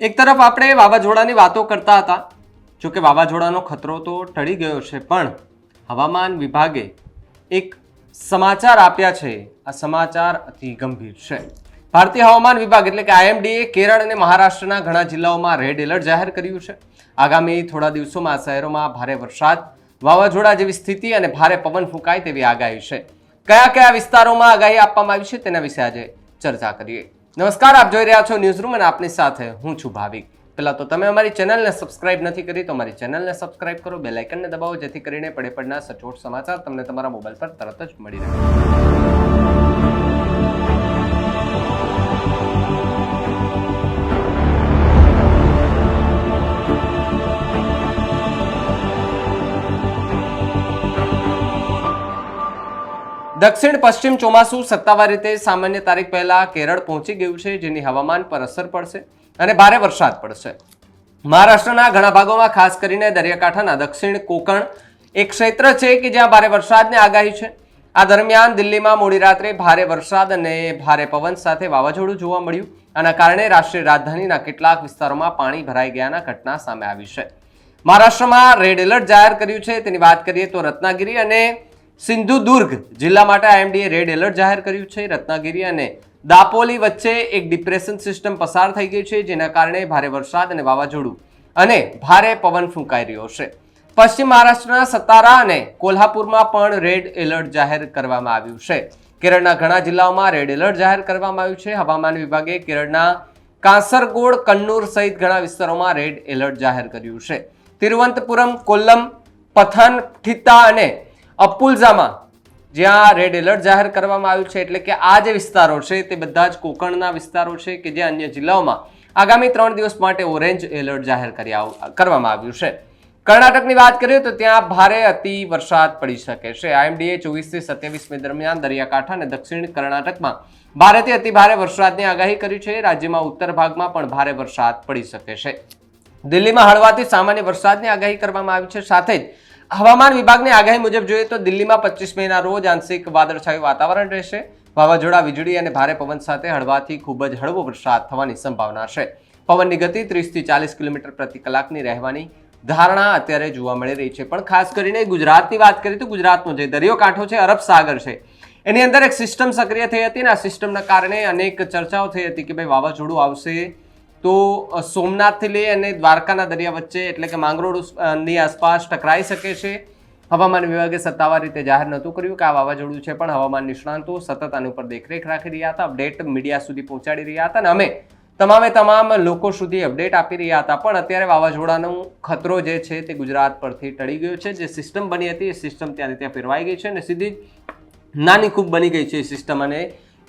એક તરફ આપણે વાવાઝોડાની વાતો કરતા હતા. જો કે વાવાઝોડાનો ખતરો તો ટળી ગયો છે, પણ હવામાન વિભાગે એક સમાચાર આપ્યા છે. આ સમાચાર અતિ ગંભીર છે. ભારતીય હવામાન વિભાગ એટલે કે આઈએમડીએ કેરળ અને મહારાષ્ટ્રના ઘણા જિલ્લાઓમાં રેડ એલર્ટ જાહેર કર્યું છે. આગામી થોડા દિવસોમાં શહેરોમાં ભારે વરસાદ, વાવાઝોડા જેવી સ્થિતિ અને ભારે પવન ફૂંકાય તેવી આગાહી છે. કયા કયા વિસ્તારોમાં આગાહી આપવામાં આવી છે તેના વિશે આજે ચર્ચા કરીએ. નમસ્કાર, આપ જોઈ રહ્યા છો ન્યૂઝ રૂમ અને આપની સાથે હું છું ભાવિક. પહેલા તો તમે અમારી ચેનલને સબસ્ક્રાઇબ નથી કરી તો અમારી ચેનલને સબસ્ક્રાઇબ કરો બેલ આઇકનને દબાવો, જેથી કરીને પડે પડના સચોટ સમાચાર તમને તમારા મોબાઈલ પર તરત જ મળી રહે. દક્ષિણ પશ્ચિમ ચોમાસું સત્તાવાર રીતે સામાન્ય તારીખ પહેલા કેરળ પહોંચી ગયું છે, જેની હવામાન પર અસર પડશે અને ભારે વરસાદ પડશે. મહારાષ્ટ્રના ઘણા ભાગોમાં, ખાસ કરીને દરિયાકાંઠાના દક્ષિણ કોકણ, એક ક્ષેત્ર છે કે જ્યાં ભારે વરસાદની આગાહી છે. આ દરમિયાન દિલ્હીમાં મોડી રાત્રે ભારે વરસાદ અને ભારે પવન સાથે વાવાઝોડું જોવા મળ્યું. આના કારણે રાષ્ટ્રીય રાજધાનીના કેટલાક વિસ્તારોમાં પાણી ભરાઈ ગયાના ઘટના સામે આવી છે. મહારાષ્ટ્રમાં રેડ એલર્ટ જાહેર કર્યું છે. તેની વાત કરીએ તો રત્નાગીરી અને સિંધુદુર્ગ જિલ્લા માટે આઈએમડીએ રેડ એલર્ટ જાહેર કર્યું છે. રત્નાગીરી અને દાપોલી વચ્ચે એક ડિપ્રેશન સિસ્ટમ પસાર થઈ ગઈ છે, જેના કારણે ભારે વરસાદ અને વાવાઝોડું અને ભારે પવન ફૂંકાઈ રહ્યો છે. પશ્ચિમ મહારાષ્ટ્રના સતારા અને કોલ્હાપુરમાં પણ રેડ એલર્ટ જાહેર કરવામાં આવ્યું છે. કેરળના ઘણા જિલ્લાઓમાં રેડ એલર્ટ જાહેર કરવામાં આવ્યું છે. હવામાન વિભાગે કેરળના કાસરગોડ કન્નૂર સહિત ઘણા વિસ્તારોમાં રેડ એલર્ટ જાહેર કર્યું છે. તિરુવનંતપુરમ, કોલ્લમ પથાનથિત્તા અને અપુલઝામાં, જ્યાં રેડ એલર્ટ જાહેર કરવામાં આવ્યું છે, એટલે કે આ જે વિસ્તારો છે, તે બધા જ કોકણના વિસ્તારો છે કે જે અન્ય જિલ્લાઓમાં આગામી ત્રણ દિવસ માટે ઓરેન્જ એલર્ટ જાહેર કર્યા કરવામાં આવ્યું છે. કર્ણાટકની વાત કરીએ તો ત્યાં ભારે અતિ વરસાદ પડી શકે છે. આઈએમડીએ ચોવીસથી સત્યાવીસ મે દરમિયાન દરિયાકાંઠા અને દક્ષિણ કર્ણાટકમાં ભારેથી અતિ ભારે વરસાદની આગાહી કરી છે. રાજ્યમાં ઉત્તર ભાગમાં પણ ભારે વરસાદ પડી શકે છે. દિલ્હીમાં હળવાથી સામાન્ય વરસાદની આગાહી કરવામાં આવી છે. સાથે જ હવામાન વિભાગની આગાહી મુજબ જોઈએ તો દિલ્હીમાં પચીસ મેના રોજ આંશિક વાદળછાયું વાતાવરણ રહેશે. વાવાઝોડા, વીજળી અને ભારે પવન સાથે હળવાથી ખૂબ જ હળવો વરસાદ થવાની સંભાવના છે. પવનની ગતિ ત્રીસથી ચાલીસ કિલોમીટર પ્રતિ કલાકની રહેવાની ધારણા અત્યારે જોવા મળી રહી છે. પણ ખાસ કરીને ગુજરાતની વાત કરીએ તો ગુજરાતનો જે દરિયો કાંઠો છે, અરબ સાગર છે, એની અંદર એક સિસ્ટમ સક્રિય થઈ હતી અને આ સિસ્ટમના કારણે અનેક ચર્ચાઓ થઈ હતી કે ભાઈ વાવાઝોડું આવશે તો સોમનાથથી લઈ અને દ્વારકાના દરિયા વચ્ચે, એટલે કે માંગરોળની આસપાસ ટકરાઈ શકે છે. હવામાન વિભાગે સત્તાવાર રીતે જાહેર નહોતું કર્યું કે આ વાવાઝોડું છે, પણ હવામાન નિષ્ણાંતો સતત આની ઉપર દેખરેખ રાખી રહ્યા હતા, અપડેટ મીડિયા સુધી પહોંચાડી રહ્યા હતા અને અમે તમામે તમામ લોકો સુધી અપડેટ આપી રહ્યા હતા. પણ અત્યારે વાવાઝોડાનો ખતરો જે છે તે ગુજરાત પરથી ટળી ગયો છે. જે સિસ્ટમ બની હતી એ સિસ્ટમ ત્યાંથી ત્યાં ફેરવાઈ ગઈ છે અને સીધી નાની ખૂબ બની ગઈ છે એ સિસ્ટમ અને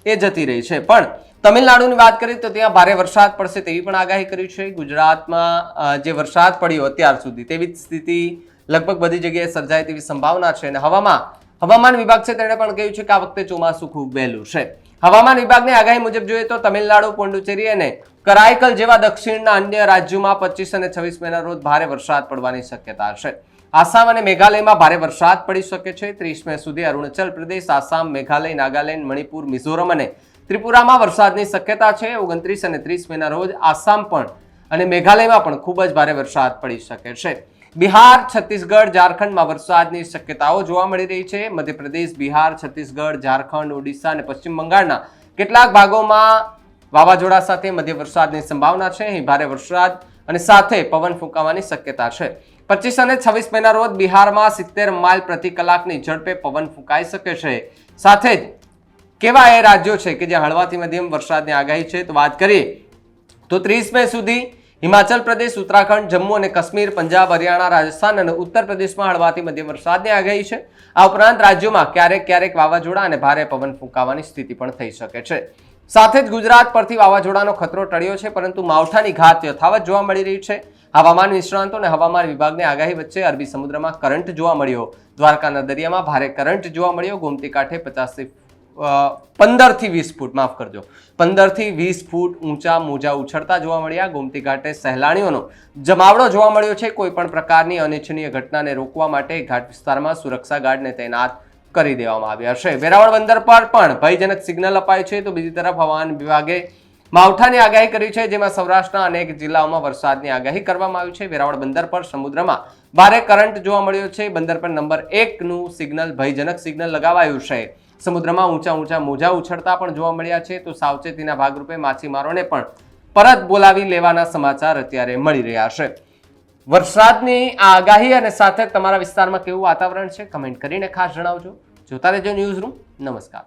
એ જતી રહી છે. પણ તમિલનાડુની વાત કરીએ તો ત્યાં ભારે વરસાદ પડશે તેવી પણ આગાહી કરી છે. ગુજરાતમાં જે વરસાદ પડ્યો અત્યાર સુધી તેવી સ્થિતિ લગભગ બધી જગ્યાએ સર્જાય તેવી સંભાવના છે. અને હવામાં, હવામાન વિભાગ છે તેણે પણ કહ્યું છે કે આ વખતે ચોમાસું ખૂબ વહેલું છે. હવામાન વિભાગની આગાહી મુજબ જોઈએ તો તમિલનાડુ, પોંડુચેરી અને કરાયકલ જેવા દક્ષિણના અન્ય રાજ્યોમાં પચીસ અને છવ્વીસ મેના રોજ ભારે વરસાદ પડવાની શક્યતા છે. આસામ અને મેઘાલયમાં ભારે વરસાદ પડી શકે છે. ત્રીસ મે સુધી અરુણાચલ પ્રદેશ, આસામ, મેઘાલય, નાગાલેન્ડ, મણિપુર, મિઝોરમ અને ત્રિપુરામાં વરસાદની શક્યતા છે. ઓગણત્રીસ અને ત્રીસ મેના રોજ આસામ પણ અને મેઘાલયમાં પણ ખૂબ જ ભારે વરસાદ પડી શકે છે. બિહાર, છત્તીસગઢ, ઝારખંડમાં વરસાદની શક્યતાઓ જોવા મળી રહી છે. મધ્યપ્રદેશ, બિહાર, છત્તીસગઢ, ઝારખંડ, ઓડિશા અને પશ્ચિમ બંગાળના કેટલાક ભાગોમાં વાવાઝોડા સાથે મધ્ય વરસાદની સંભાવના છે. અહીં ભારે વરસાદ અને સાથે પવન ફૂંકાવાની શક્યતા છે. પચીસ અને છવ્વીસ મેના રોજ બિહારમાં સિત્તેર માઇલ પ્રતિ કલાકની ઝડપે પવન ફૂંકાઈ શકે છે. સાથે જ કેવા એ રાજ્યો છે કે જ્યાં હળવાથી મધ્યમ વરસાદની આગાહી છે? તો વાત કરીએ તો ત્રીસ મે સુધી હિમાચલ પ્રદેશ, ઉત્તરાખંડ, જમ્મુ અને કાશ્મીર, પંજાબ, હરિયાણા, રાજસ્થાન અને ઉત્તર પ્રદેશમાં હળવાથી મધ્યમ વરસાદની આગાહી છે. આ ઉપરાંત રાજ્યોમાં ક્યારેક ક્યારેક વાવાઝોડા અને ભારે પવન ફૂંકાવાની સ્થિતિ પણ થઈ શકે છે. સાથે જ ગુજરાત પરથી વાવાઝોડાનો ખતરો ટળ્યો છે, પરંતુ માવઠાની ઘાત યથાવત જોવા મળી રહી છે. હવામાન નિષ્ણાંતો અને હવામાન વિભાગની આગાહી વચ્ચે અરબી સમુદ્રમાં કરંટ જોવા મળ્યો. દ્વારકાના દરિયામાં ભારે કરંટ જોવા મળ્યો. ગોમતી કાંઠે પચાસથી પંદરથી વીસ ફૂટ, માફ કરજો. પંદરથી વીસ ફૂટ ઊંચા મોજા ઉછળતા જોવા મળ્યા. ગોમતી ઘાટે સહેલાણીઓનો જમાવડો જોવા મળ્યો છે. કોઈપણ પ્રકારની અનિચ્છનીય ઘટનાને રોકવા માટે ઘાટ વિસ્તારમાં સુરક્ષા ગાર્ડને તૈનાત કરી દેવામાં આવ્યા છે. વેરાવળ બંદર પર પણ ભયજનક સિગ્નલ અપાય છે. તો બીજી તરફ હવામાન વિભાગે માવઠાની આગાહી કરી છે, જેમાં સૌરાષ્ટ્રના અનેક જિલ્લાઓમાં વરસાદની આગાહી કરવામાં આવી છે. વેરાવળ બંદર પર સમુદ્રમાં ભારે કરંટ જોવા મળ્યો છે. બંદર પર નંબર એકનું સિગ્નલ, ભયજનક સિગ્નલ લગાવાયું છે. સમુદ્રમાં ઊંચા ઊંચા મોજા ઉછળતા પણ જોવા મળ્યા છે. તો સાવચેતીના ભાગરૂપે માછીમારોને પણ પરત બોલાવી લેવાના સમાચાર અત્યારે મળી રહ્યા છે. વરસાદની આગાહી અને સાથે તમારા વિસ્તારમાં કેવું વાતાવરણ છે, કમેન્ટ કરીને ખાસ જણાવજો. જોતા રહેજો ન્યૂઝ રૂમ. નમસ્કાર.